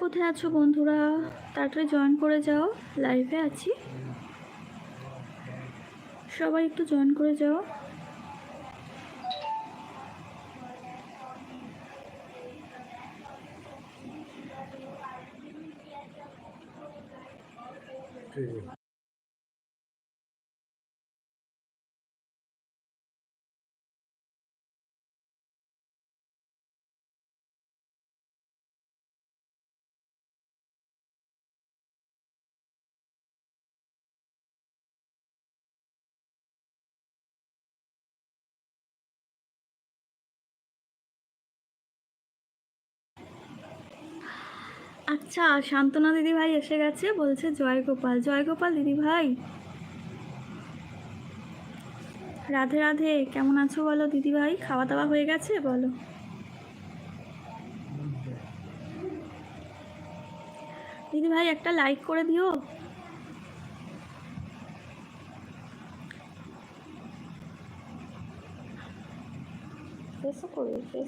কোথায় আছো বন্ধুরা? তাড়াতাড়ি জয়েন করে যাও লাইভে আছি। সবাই একটু জয়েন করে যাও। আচ্ছা শান্তনা দিদি ভাই এসে গেছে, বলছে জয় গোপাল জয় গোপাল দিদি ভাই? রাধে রাধে, কেমন আছো বলো দিদি ভাই? খাওয়া দাওয়া হয়ে গেছে? বলো। দিদি ভাই, একটা লাইক করে দিও। করবে